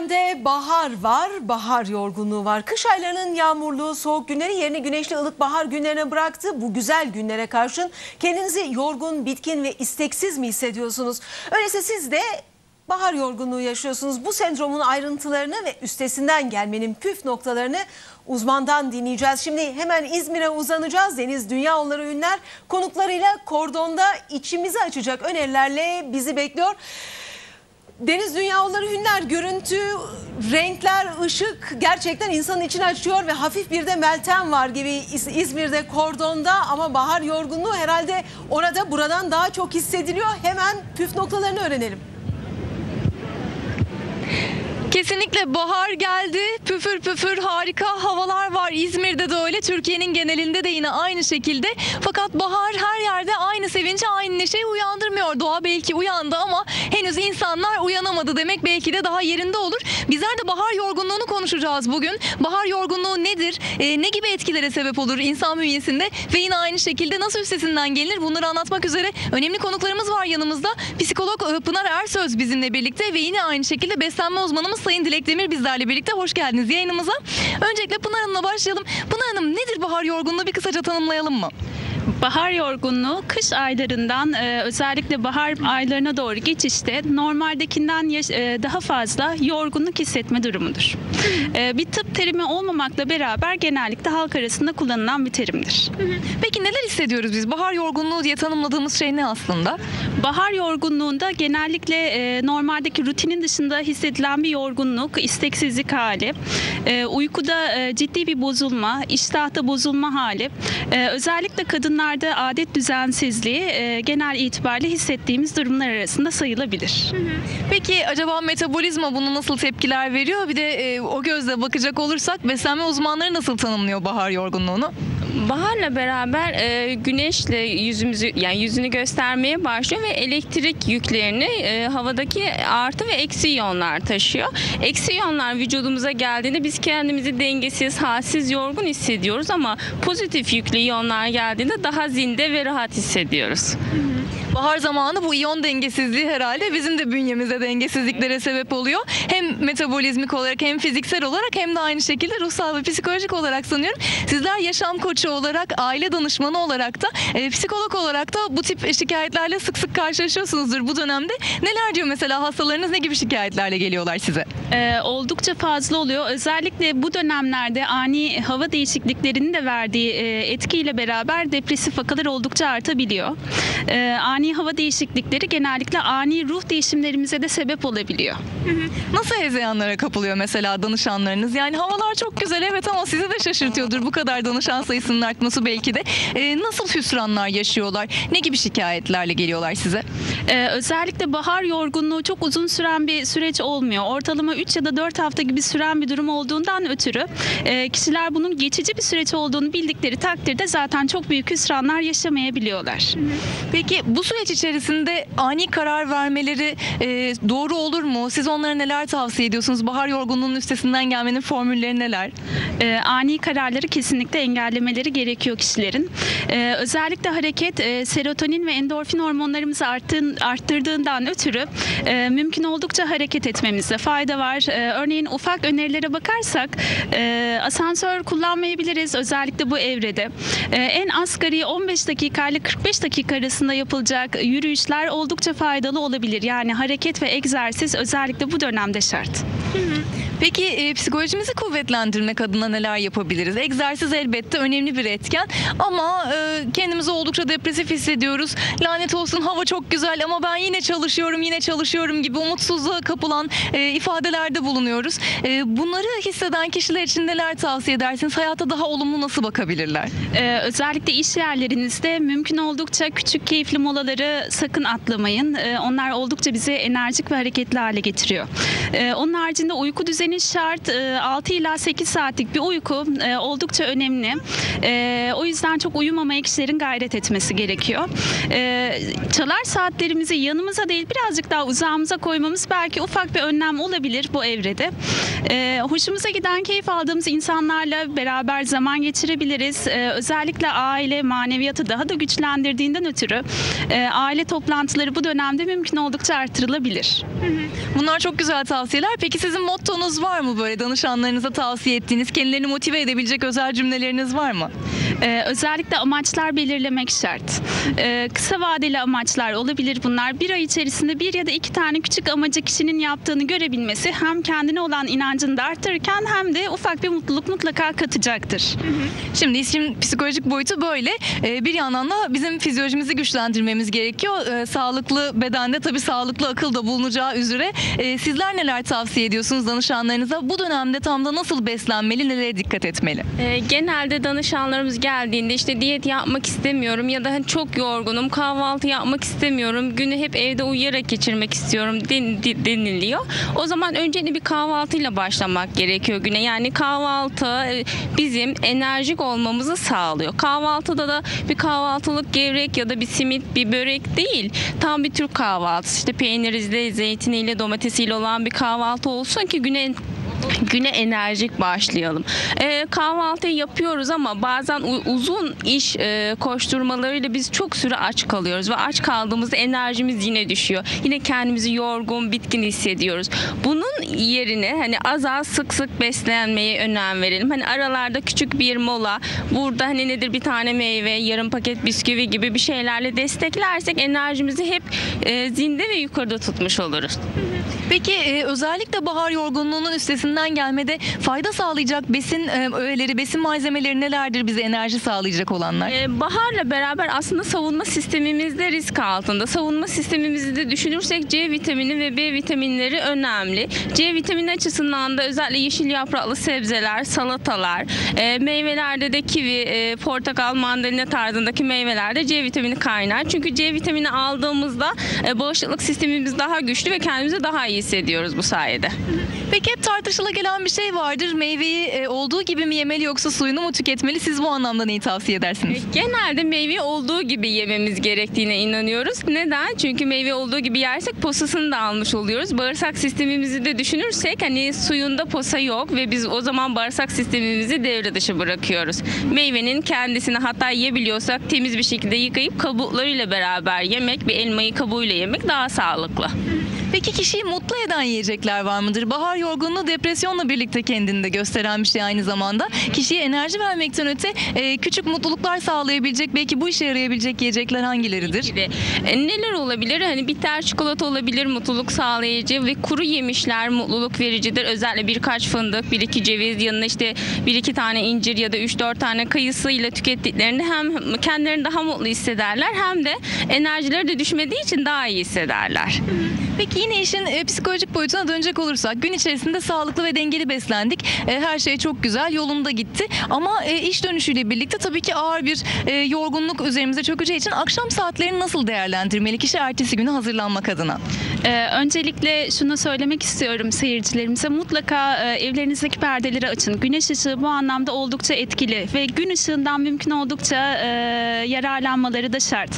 Gündemde bahar var, bahar yorgunluğu var. Kış aylarının yağmurlu, soğuk günleri yerini güneşli ılık bahar günlerine bıraktı. Bu güzel günlere karşın kendinizi yorgun, bitkin ve isteksiz mi hissediyorsunuz? Öyleyse siz de bahar yorgunluğu yaşıyorsunuz. Bu sendromun ayrıntılarını ve üstesinden gelmenin püf noktalarını uzmandan dinleyeceğiz. Şimdi hemen İzmir'e uzanacağız. Deniz Dünya Onları Ünler konuklarıyla kordonda içimizi açacak önerilerle bizi bekliyor. Deniz dünyaları hünler, görüntü, renkler, ışık gerçekten insanın içini açıyor ve hafif bir de Meltem var gibi İz- İzmir'de kordonda ama bahar yorgunluğu herhalde orada buradan daha çok hissediliyor. Hemen püf noktalarını öğrenelim. Kesinlikle bahar geldi. Püfür püfür harika havalar var. İzmir'de de öyle. Türkiye'nin genelinde de yine aynı şekilde. Fakat bahar her yerde aynı sevinci, aynı neşeyi uyandırmıyor. Doğa belki uyandı ama henüz insanlar uyanamadı demek belki de daha yerinde olur. Bizler de bahar yorgunluğunu konuşacağız bugün. Bahar yorgunluğu nedir? Ee, ne gibi etkilere sebep olur insan bünyesinde? Ve yine aynı şekilde nasıl üstesinden gelinir? Bunları anlatmak üzere önemli konuklarımız var yanımızda. Psikolog e, Pınar Ersöz bizimle birlikte ve yine aynı şekilde beslenme uzmanımız Sayın Dilek Demir bizlerle birlikte. Hoş geldiniz yayınımıza. Öncelikle Pınar Hanım'la başlayalım. Pınar Hanım nedir bahar yorgunluğu bir kısaca tanımlayalım mı? Bahar yorgunluğu kış aylarından e, özellikle bahar aylarına doğru geçişte normaldekinden yaş- e, daha fazla yorgunluk hissetme durumudur. E, bir tıp terimi olmamakla beraber genellikle halk arasında kullanılan bir terimdir. Peki neler hissediyoruz biz? Bahar yorgunluğu diye tanımladığımız şey ne aslında? Bahar yorgunluğunda genellikle e, normaldeki rutinin dışında hissedilen bir yorgunluk, isteksizlik hali, e, uykuda e, ciddi bir bozulma, iştahta bozulma hali, e, özellikle kadınlarda adet düzensizliği e, genel itibariyle hissettiğimiz durumlar arasında sayılabilir. Peki acaba metabolizma bunu nasıl tepkiler veriyor? Bir de e, o gözle bakacak olursak beslenme uzmanları nasıl tanımlıyor bahar yorgunluğunu? Baharla beraber e, güneşle yüzümüzü yani yüzünü göstermeye başlıyor ve elektrik yüklerini e, havadaki artı ve eksi iyonlar taşıyor. Eksi iyonlar vücudumuza geldiğinde biz kendimizi dengesiz, halsiz, yorgun hissediyoruz ama pozitif yüklü iyonlar geldiğinde daha zinde ve rahat hissediyoruz. Bahar zamanı bu iyon dengesizliği herhalde bizim de bünyemizde dengesizliklere sebep oluyor. Hem metabolizmik olarak hem fiziksel olarak hem de aynı şekilde ruhsal ve psikolojik olarak sanıyorum. Sizler yaşam koçu olarak, aile danışmanı olarak da, e, psikolog olarak da bu tip şikayetlerle sık sık karşılaşıyorsunuzdur bu dönemde. Neler diyor mesela hastalarınız ne gibi şikayetlerle geliyorlar size? Ee, oldukça fazla oluyor. Özellikle bu dönemlerde ani hava değişikliklerinin de verdiği e, etkiyle beraber depresif vakalar oldukça artabiliyor. Ee, ani hava değişiklikleri genellikle ani ruh değişimlerimize de sebep olabiliyor. Nasıl hezeyanlara kapılıyor mesela danışanlarınız? Yani havalar çok güzel evet ama sizi de şaşırtıyordur bu kadar danışan sayısının artması belki de. E, nasıl hüsranlar yaşıyorlar? Ne gibi şikayetlerle geliyorlar size? Ee, özellikle bahar yorgunluğu çok uzun süren bir süreç olmuyor. Ortalama 3 ya da 4 hafta gibi süren bir durum olduğundan ötürü e, kişiler bunun geçici bir süreç olduğunu bildikleri takdirde zaten çok büyük hüsranlar yaşamayabiliyorlar. Peki bu süreç içerisinde ani karar vermeleri e, doğru olur mu? Siz onlara neler tavsiye ediyorsunuz? Bahar yorgunluğunun üstesinden gelmenin formülleri neler? e, ani kararları kesinlikle engellemeleri gerekiyor kişilerin. E, özellikle hareket e, serotonin ve endorfin hormonlarımızı arttığın, arttırdığından ötürü e, mümkün oldukça hareket etmemizde fayda var. E, örneğin ufak önerilere bakarsak e, asansör kullanmayabiliriz özellikle bu evrede. E, en asgari 15 dakika ile 45 dakika arasında yapılacak yürüyüşler oldukça faydalı olabilir. Yani hareket ve egzersiz özellikle bu dönemde şart. Peki e, psikolojimizi kuvvetlendirmek adına neler yapabiliriz? Egzersiz elbette önemli bir etken ama e, kendimizi oldukça depresif hissediyoruz. Lanet olsun hava çok güzel ama ben yine çalışıyorum, yine çalışıyorum gibi umutsuzluğa kapılan e, ifadelerde bulunuyoruz. E, bunları hisseden kişiler için neler tavsiye edersiniz? Hayata daha olumlu nasıl bakabilirler? Ee, özellikle iş yerlerinizde mümkün oldukça küçük keyifli molaları sakın atlamayın. Ee, onlar oldukça bizi enerjik ve hareketli hale getiriyor. Ee, onun haricinde uyku düzeniniz güneş şart. E, 6 ila 8 saatlik bir uyku e, oldukça önemli. E, o yüzden çok uyumamaya kişilerin gayret etmesi gerekiyor. E, çalar saatlerimizi yanımıza değil birazcık daha uzağımıza koymamız belki ufak bir önlem olabilir bu evrede. E, hoşumuza giden, keyif aldığımız insanlarla beraber zaman geçirebiliriz. E, özellikle aile maneviyatı daha da güçlendirdiğinden ötürü e, aile toplantıları bu dönemde mümkün oldukça artırılabilir. Bunlar çok güzel tavsiyeler. Peki sizin mottonuz var mı böyle danışanlarınıza tavsiye ettiğiniz, kendilerini motive edebilecek özel cümleleriniz var mı? Ee, özellikle amaçlar belirlemek şart. Ee, kısa vadeli amaçlar olabilir bunlar. Bir ay içerisinde bir ya da iki tane küçük amacı kişinin yaptığını görebilmesi hem kendine olan inancını da arttırırken hem de ufak bir mutluluk mutlaka katacaktır. Şimdi işin psikolojik boyutu böyle. Ee, bir yandan da bizim fizyolojimizi güçlendirmemiz gerekiyor. Ee, sağlıklı bedende tabii sağlıklı akıl da bulunacağı üzere. Ee, sizler neler tavsiye ediyorsunuz danışanlarınıza? Bu dönemde tam da nasıl beslenmeli, nelere dikkat etmeli? E, genelde danışanlarımız geldiğinde işte diyet yapmak istemiyorum ya da hani çok yorgunum, kahvaltı yapmak istemiyorum, günü hep evde uyuyarak geçirmek istiyorum den- de- deniliyor. O zaman önce bir kahvaltıyla başlamak gerekiyor güne. Yani kahvaltı e, bizim enerjik olmamızı sağlıyor. Kahvaltıda da bir kahvaltılık gevrek ya da bir simit, bir börek değil. Tam bir Türk kahvaltısı. İşte peyniriyle, zeytiniyle, domatesiyle olan bir kahvaltı olsun ki güne güne enerjik başlayalım. Ee, kahvaltıyı yapıyoruz ama bazen uzun iş e, koşturmalarıyla biz çok süre aç kalıyoruz ve aç kaldığımızda enerjimiz yine düşüyor. Yine kendimizi yorgun, bitkin hissediyoruz. Bunun yerine hani az az sık sık beslenmeye önem verelim. Hani aralarda küçük bir mola, burada hani nedir bir tane meyve, yarım paket bisküvi gibi bir şeylerle desteklersek enerjimizi hep e, zinde ve yukarıda tutmuş oluruz. Peki e, özellikle bahar yorgunluğunun üstesinden gelmede fayda sağlayacak besin e, öğeleri, besin malzemeleri nelerdir bize enerji sağlayacak olanlar? Ee, baharla beraber aslında savunma sistemimiz de risk altında. Savunma sistemimizi de düşünürsek C vitamini ve B vitaminleri önemli. C vitamini açısından da özellikle yeşil yapraklı sebzeler, salatalar, e, meyvelerde de kivi, e, portakal, mandalina tarzındaki meyvelerde C vitamini kaynar. Çünkü C vitamini aldığımızda e, bağışıklık sistemimiz daha güçlü ve kendimizi daha iyi hissediyoruz bu sayede. Peki hep tartışıla gelen bir şey vardır. Meyveyi e, olduğu gibi mi yemeli yoksa suyunu mu tüketmeli? Siz bu anlamda neyi tavsiye edersiniz? Genelde meyve olduğu gibi yememiz gerektiğine inanıyoruz. Neden? Çünkü meyve olduğu gibi yersek posasını da almış oluyoruz. Bağırsak sistemimizi de düşünürsek hani suyunda posa yok ve biz o zaman bağırsak sistemimizi devre dışı bırakıyoruz. Meyvenin kendisini hatta yiyebiliyorsak temiz bir şekilde yıkayıp kabuklarıyla beraber yemek, bir elmayı kabuğuyla yemek daha sağlıklı. Peki kişiyi mutlu eden yiyecekler var mıdır? Bahar yorgunluğu depresyonla birlikte kendini de gösteren bir şey aynı zamanda. Kişiye enerji vermekten öte e, küçük mutluluklar sağlayabilecek belki bu işe yarayabilecek yiyecekler hangileridir? E, neler olabilir? Hani bitter çikolata olabilir, mutluluk sağlayıcı ve kuru yemişler mutluluk vericidir. Özellikle birkaç fındık, bir iki ceviz, yanına işte bir iki tane incir ya da üç dört tane kayısıyla tükettiklerinde hem kendilerini daha mutlu hissederler hem de enerjileri de düşmediği için daha iyi hissederler. Peki yine işin e, psikolojik boyutuna dönecek olursak gün içerisinde sağlıklı ve dengeli beslendik. E, her şey çok güzel yolunda gitti. Ama e, iş dönüşüyle birlikte tabii ki ağır bir yorgunluk üzerimize çökeceği için akşam saatlerini nasıl değerlendirmeli kişi ertesi güne hazırlanmak adına? Ee, öncelikle şunu söylemek istiyorum seyircilerimize. Mutlaka e, evlerinizdeki perdeleri açın. Güneş ışığı bu anlamda oldukça etkili ve gün ışığından mümkün oldukça e, yararlanmaları da şart.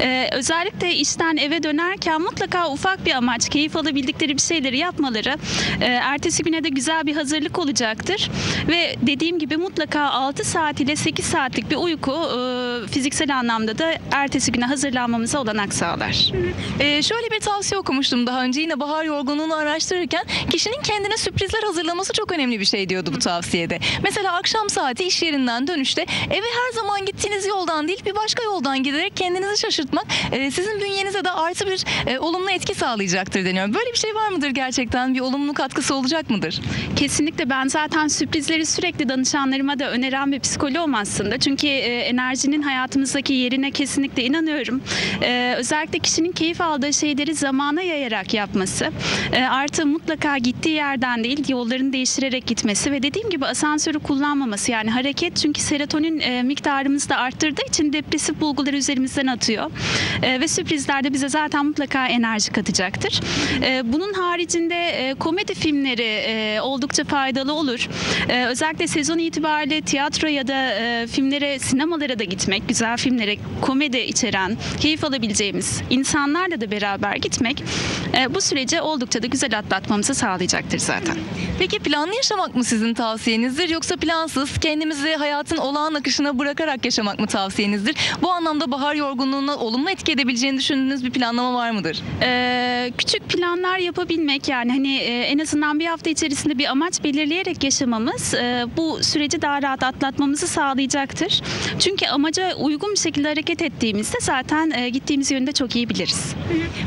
E, özellikle işten eve dönerken mutlaka ufak bir amaç, keyif alabildikleri bir şeyleri yapmaları e, ertesi güne de güzel bir hazırlık olacaktır. Ve dediğim gibi mutlaka 6 saat ile 8 saatlik bir uyku e, fiziksel anlamda da ertesi güne hazırlanmamıza olanak sağlar. Ee, şöyle bir tavsiye okumuştum daha önce yine bahar yorgunluğunu araştırırken kişinin kendine sürprizler hazırlaması çok önemli bir şey diyordu bu tavsiyede. Mesela akşam saati iş yerinden dönüşte eve her zaman gittiğiniz yoldan değil bir başka yoldan giderek kendinizi şaşırtmak e, sizin bünyenize de artı bir e, olumlu etki sağlayacaktır deniyor. Böyle bir şey var mıdır gerçekten? Bir olumlu katkısı olacak mıdır? Kesinlikle ben zaten sürprizleri sürekli danışanlarıma da öneren bir psikoloğum aslında. Çünkü e, enerjinin hayat hayatımızdaki yerine kesinlikle inanıyorum. Ee, özellikle kişinin keyif aldığı şeyleri zamana yayarak yapması. Ee, artı mutlaka gittiği yerden değil yollarını değiştirerek gitmesi ve dediğim gibi asansörü kullanmaması. Yani hareket çünkü serotonin e, miktarımızı da arttırdığı için depresif bulguları üzerimizden atıyor. Ee, ve sürprizler de bize zaten mutlaka enerji katacaktır. Ee, bunun haricinde e, komedi filmleri e, oldukça faydalı olur. Ee, özellikle sezon itibariyle tiyatro ya da e, filmlere, sinemalara da gitmek, güzel filmlere, komedi içeren, keyif alabileceğimiz insanlarla da beraber gitmek bu süreci oldukça da güzel atlatmamızı sağlayacaktır zaten. Peki planlı yaşamak mı sizin tavsiyenizdir yoksa plansız kendimizi hayatın olağan akışına bırakarak yaşamak mı tavsiyenizdir? Bu anlamda bahar yorgunluğuna olumlu etki edebileceğini düşündüğünüz bir planlama var mıdır? Ee, küçük planlar yapabilmek yani hani e, en azından bir hafta içerisinde bir amaç belirleyerek yaşamamız e, bu süreci daha rahat atlatmamızı sağlayacaktır. Çünkü amaca uygun bir şekilde hareket ettiğimizde zaten e, gittiğimiz yönde çok iyi biliriz.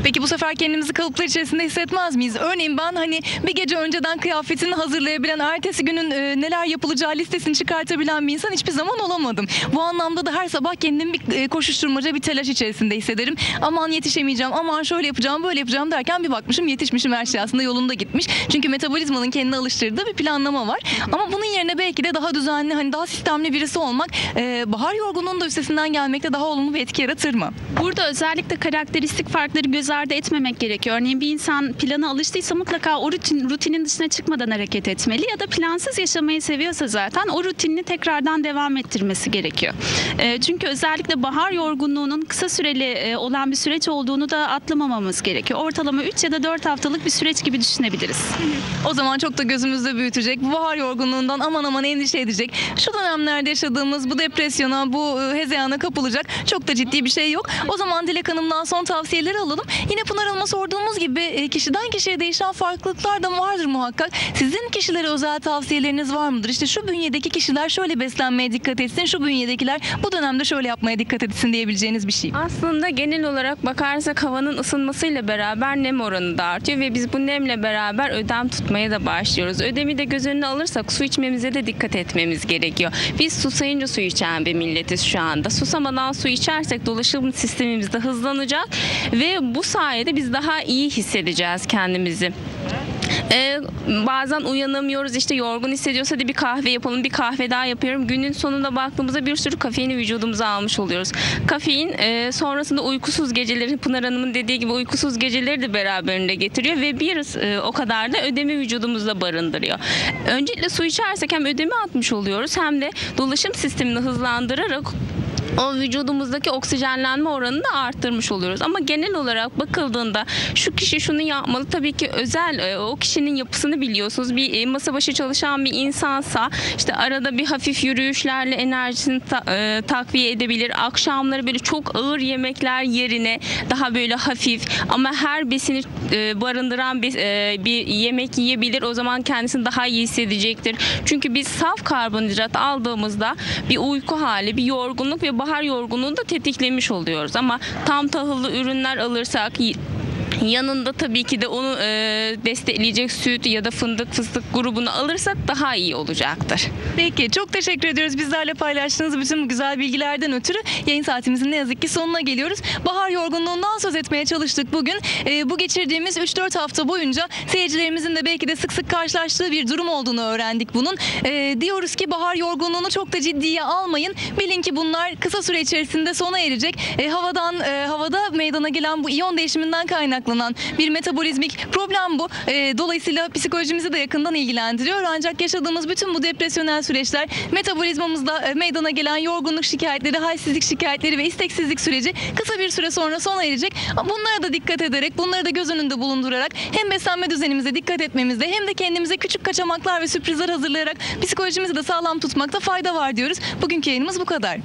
Peki bu sefer kendimizi kalıplar içerisinde hissetmez miyiz? Örneğin ben hani bir gece önceden kıyafetini hazırlayabilen, ertesi günün e, neler yapılacağı listesini çıkartabilen bir insan hiçbir zaman olamadım. Bu anlamda da her sabah kendimi bir e, koşuşturmaca, bir telaş içerisinde hissederim. Aman yetişemeyeceğim, aman şöyle yapacağım, böyle yapacağım derken bir bakmışım yetişmişim her şey aslında yolunda gitmiş. Çünkü metabolizmanın kendine alıştırdığı bir planlama var. Ama bunun yerine belki de daha düzenli, hani daha sistemli birisi olmak e, bahar yorgunluğunun da üstesinden gelmekte daha olumlu bir etki yaratır mı? Burada özellikle karakteristik farkları göz ardı etmemek gerekiyor. Örneğin bir insan plana alıştıysa mutlaka o rutin, rutinin dışına çıkmadan hareket etmeli ya da plansız yaşamayı seviyorsa zaten o rutinini tekrardan devam ettirmesi gerekiyor. E, çünkü özellikle bahar yorgunluğunun kısa süreli e, olan bir süreç olduğunu da atlamamamız gerekiyor. Ortalama 3 ya da 4 haftalık bir süreç gibi düşünebiliriz. O zaman çok da gözümüzde büyütecek. Bu bahar yorgunluğundan aman aman endişe edecek. Şu dönemlerde yaşadığımız bu depresyona, bu e, hezeyana kapılacak çok da ciddi bir şey yok. O zaman Dilek Hanım'dan son tavsiyeleri alalım. Yine Pınar Hanım'a sorduğumuz gibi e, kişiden kişiye değişen farklılıklar da vardır muhakkak. Sizin kişilere özel tavsiyeleriniz var mıdır? İşte şu bünyedeki kişiler şöyle beslenmeye dikkat etsin, şu bünyedekiler bu dönemde şöyle yapmaya dikkat etsin diyebileceğiniz bir şey. Aslında genel olarak bakarsak havanın ısınmasıyla beraber nem oranı da artıyor ve biz bu nemle beraber ödem tutmaya da başlıyoruz. Ödemi de göz önüne alırsak su içmemize de dikkat etmemiz gerekiyor. Biz susayınca su içen bir milletiz şu anda. Susamadan su içersek dolaşım sistemimiz de hızlanacak ve bu sayede biz daha iyi hissedeceğiz kendimizi. Ee, bazen uyanamıyoruz işte yorgun hissediyorsa hadi bir kahve yapalım bir kahve daha yapıyorum. Günün sonunda baktığımızda bir sürü kafeini vücudumuza almış oluyoruz. Kafein e, sonrasında uykusuz geceleri Pınar Hanım'ın dediği gibi uykusuz geceleri de beraberinde getiriyor ve bir e, o kadar da ödemi vücudumuzda barındırıyor. Öncelikle su içersek hem ödemi atmış oluyoruz hem de dolaşım sistemini hızlandırarak o vücudumuzdaki oksijenlenme oranını da arttırmış oluyoruz. Ama genel olarak bakıldığında şu kişi şunu yapmalı. Tabii ki özel e, o kişinin yapısını biliyorsunuz. Bir e, masa başı çalışan bir insansa işte arada bir hafif yürüyüşlerle enerjisini ta, e, takviye edebilir. Akşamları böyle çok ağır yemekler yerine daha böyle hafif ama her besini e, barındıran bir, e, bir yemek yiyebilir. O zaman kendisini daha iyi hissedecektir. Çünkü biz saf karbonhidrat aldığımızda bir uyku hali, bir yorgunluk ve bahar yorgunluğunu da tetiklemiş oluyoruz. Ama tam tahıllı ürünler alırsak Yanında tabii ki de onu e, destekleyecek süt ya da fındık fıstık grubunu alırsak daha iyi olacaktır. Peki çok teşekkür ediyoruz bizlerle paylaştığınız bütün bu güzel bilgilerden ötürü. Yayın saatimizin ne yazık ki sonuna geliyoruz. Bahar yorgunluğundan söz etmeye çalıştık bugün. E, bu geçirdiğimiz 3-4 hafta boyunca seyircilerimizin de belki de sık sık karşılaştığı bir durum olduğunu öğrendik bunun. E, diyoruz ki bahar yorgunluğunu çok da ciddiye almayın. Bilin ki bunlar kısa süre içerisinde sona erecek. E, havadan e, havada meydana gelen bu iyon değişiminden kaynaklanan bir metabolizmik problem bu. E, dolayısıyla psikolojimizi de yakından ilgilendiriyor. Ancak yaşadığımız bütün bu depresyonel süreçler metabolizmamızda e, meydana gelen yorgunluk şikayetleri, halsizlik şikayetleri ve isteksizlik süreci kısa bir süre sonra sona erecek. Bunlara da dikkat ederek, bunları da göz önünde bulundurarak hem beslenme düzenimize dikkat etmemizde hem de kendimize küçük kaçamaklar ve sürprizler hazırlayarak psikolojimizi de sağlam tutmakta fayda var diyoruz. Bugünkü yayınımız bu kadar.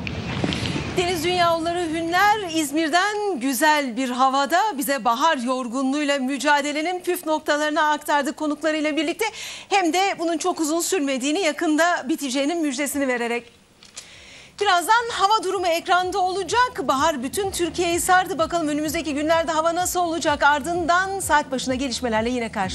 Deniz Dünyaları Hünler İzmir'den güzel bir havada bize bahar yorgunluğuyla mücadelenin püf noktalarını aktardı konuklarıyla birlikte. Hem de bunun çok uzun sürmediğini yakında biteceğinin müjdesini vererek. Birazdan hava durumu ekranda olacak. Bahar bütün Türkiye'yi sardı. Bakalım önümüzdeki günlerde hava nasıl olacak? Ardından saat başına gelişmelerle yine karşınızda.